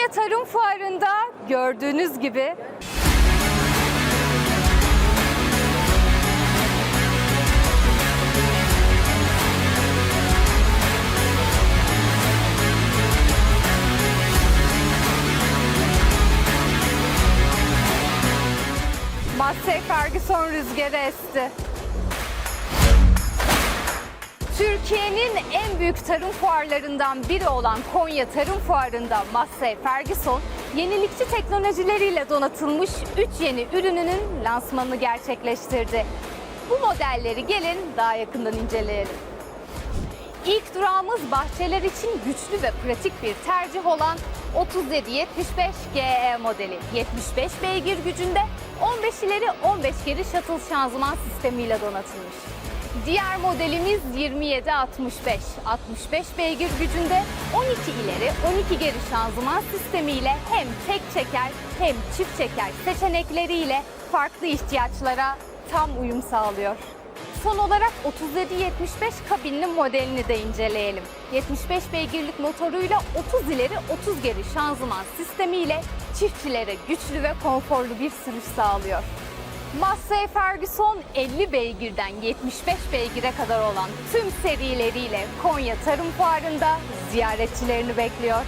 Konya Tarım Fuarı'nda gördüğünüz gibi Massey Ferguson rüzgarı esti. Türkiye'nin en büyük tarım fuarlarından biri olan Konya Tarım Fuarı'nda Massey Ferguson, yenilikçi teknolojileriyle donatılmış 3 yeni ürününün lansmanını gerçekleştirdi. Bu modelleri gelin daha yakından inceleyelim. İlk durağımız bahçeler için güçlü ve pratik bir tercih olan 3775 GE modeli. 75 beygir gücünde 15 ileri 15 geri shuttle şanzıman sistemiyle donatılmış. Diğer modelimiz 2765. 65 beygir gücünde 12 ileri 12 geri şanzıman sistemiyle hem tek çeker hem çift çeker seçenekleriyle farklı ihtiyaçlara tam uyum sağlıyor. Son olarak 3775 kabinli modelini de inceleyelim. 75 beygirlik motoruyla 30 ileri 30 geri şanzıman sistemiyle çiftçilere güçlü ve konforlu bir sürüş sağlıyor. Massey Ferguson 50 beygirden 75 beygire kadar olan tüm serileriyle Konya Tarım Fuarı'nda ziyaretçilerini bekliyor.